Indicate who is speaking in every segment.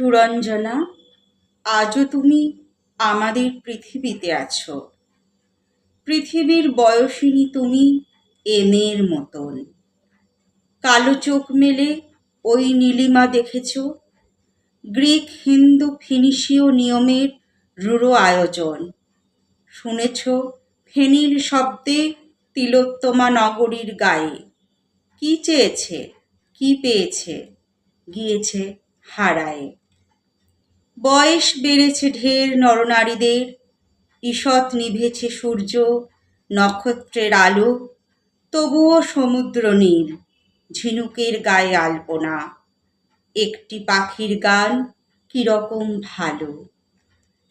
Speaker 1: সুরঞ্জনা, আজও তুমি আমাদের পৃথিবীতে আছো। পৃথিবীর বয়সিনী তুমি এমের মতন। কালো চোখ মেলে ওই নীলিমা দেখেছ। গ্রিক, হিন্দু, ফিনিশীয় নিয়মের রূঢ় আয়োজন। শুনেছ ফেনীর শব্দে তিলোত্তমা নগরীর গায়ে। কি চেয়েছে? কি পেয়েছে? গিয়েছে হারায়ে। বয়স বেড়েছে ঢের নরনারীদের, ঈষৎ নিভেছে সূর্য, নক্ষত্রের আলো, তবুও সমুদ্র নীল, ঝিনুকের গায়ে আলপনা, একটি পাখির গান কীরকম ভালো।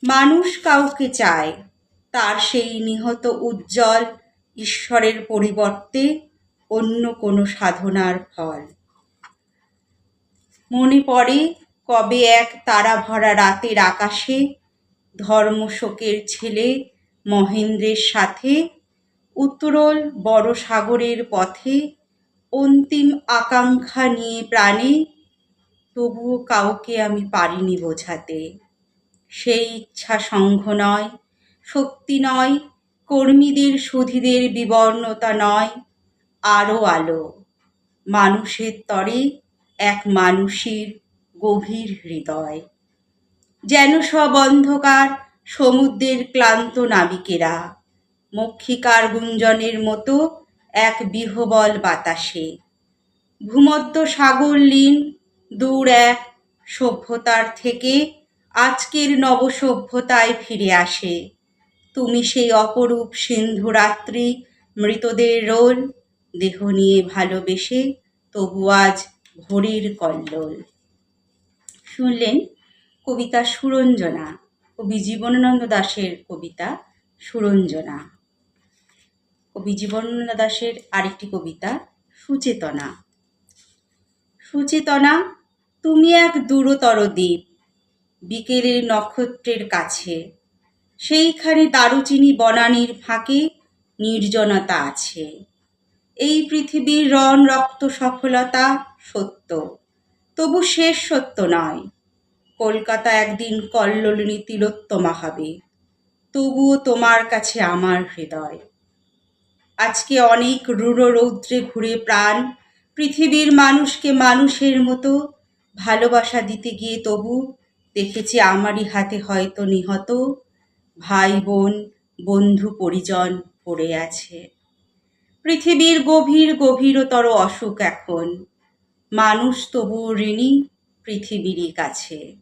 Speaker 1: মানুষ কাউকে চায় তার সেই নিহত উজ্জ্বল ঈশ্বরের পরিবর্তে অন্য কোনো সাধনার ফল। মনে পড়ে কবে এক তারা ভরা রাতের আকাশে ধর্মশোকের ছেলে মহেন্দ্রের সাথে উত্তরল বড় সাগরের পথে অন্তিম আকাঙ্ক্ষা নিয়ে প্রাণে, তবুও কাউকে আমি পারিনি বোঝাতে। সেই ইচ্ছা সংঘ নয়, শক্তি নয়, কর্মীদের সুধীদের বিবর্ণতা নয় আরও আলো। মানুষের তরে এক মানুষের গভীর হৃদয়। যেন সব অন্ধকার সমুদ্রের ক্লান্ত নাবিকেরা, মক্ষিকার গুঞ্জনের মতো এক বিহবল বাতাসে। ভূমধ্য সাগর লীন দূর এক সভ্যতার থেকে আজকের নবসভ্যতায় ফিরে আসে। তুমি সেই অপরূপ সিন্ধু রাত্রি মৃতদের রোল, দেহ নিয়ে ভালোবেসে তবু আজ ভোরের কল্লোল। শুনলেন কবিতা সুরঞ্জনা কবি জীবনানন্দ দাশের কবিতা সুরঞ্জনা। কবি জীবনানন্দ দাশের আরেকটি কবিতা সুচেতনা। সুচেতনা, তুমি এক দূরতর দ্বীপ, বিকেলের নক্ষত্রের কাছে। সেইখানে দারুচিনি বনানির ফাঁকে নির্জনতা আছে। এই পৃথিবীর রণ রক্ত সফলতা সত্য। তবু শেষ সত্য নয়। কলকাতা একদিন কল্লোলিনী তিলোত্তমা হবে। তবুও তোমার কাছে আমার হৃদয়। আজকে অনেক রূঢ় রৌদ্রে ঘুরে প্রাণ, পৃথিবীর মানুষকে মানুষের মতো ভালোবাসা দিতে গিয়ে তবু দেখেছি আমারই হাতে হয়তো নিহত ভাই বোন বন্ধু, পরিজন পড়ে আছে। পৃথিবীর গভীর গভীরতর অসুখ এখন। মানুষ তবুও ঋণী পৃথিবীরই কাছে।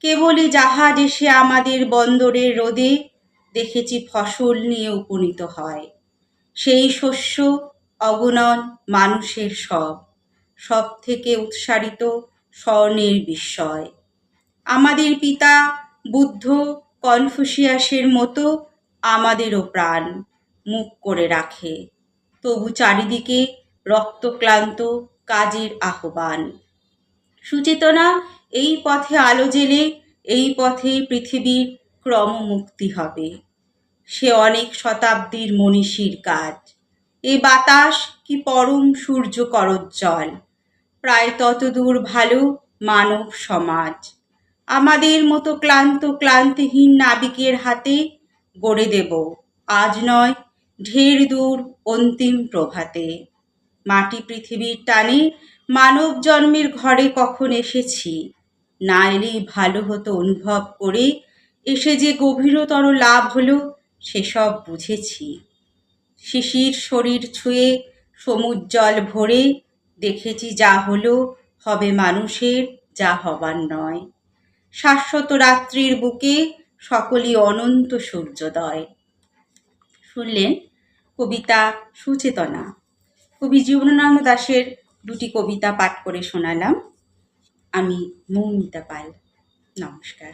Speaker 1: কেবলই জাহাজ এসে আমাদের বন্দরের রোদে দেখেছি ফসল নিয়ে উপনীত হয়। সেই শস্য অগণন মানুষের সব সব থেকে উৎসারিত স্বর্ণের বিস্ময়। আমাদের পিতা বুদ্ধ কনফুসিয়াসের মতো আমাদেরও প্রাণ মুখ করে রাখে। তবু চারিদিকে রক্তক্লান্ত কাজের আহ্বান। সুচেতনা, এই পথে আলো জেলে, এই পথে পৃথিবীর ক্রমমুক্তি হবে। সে অনেক শতাব্দীর মনীষীর কাজ। এ বাতাস কি পরম সূর্য করজ্জ্বল প্রায় ততদূর ভালো মানব সমাজ। আমাদের মতো ক্লান্ত ক্লান্তিহীন নাবিকের হাতে গড়ে দেব। আজ নয়, ঢের দূর অন্তিম প্রভাতে। মাটি পৃথিবীর টানে, মানব জন্মের ঘরে কখন এসেছি? না এলেই ভালো হতো অনুভব করে, এসে যে গভীরতর লাভ হলো, সেসব বুঝেছি। শিশির শরীর ছুঁয়ে, সমুজ্জ্বল ভরে, দেখেছি যা হলো, হবে মানুষের, যা হবার নয়। শাশ্বত রাত্রির বুকে, সকলই অনন্ত সূর্যোদয়। শুনলেন কবিতা সুচেতনা। কবি জীবনানন্দ দাসের দুটি কবিতা পাঠ করে শোনালাম। আমি মৌমিতা পাল। নমস্কার।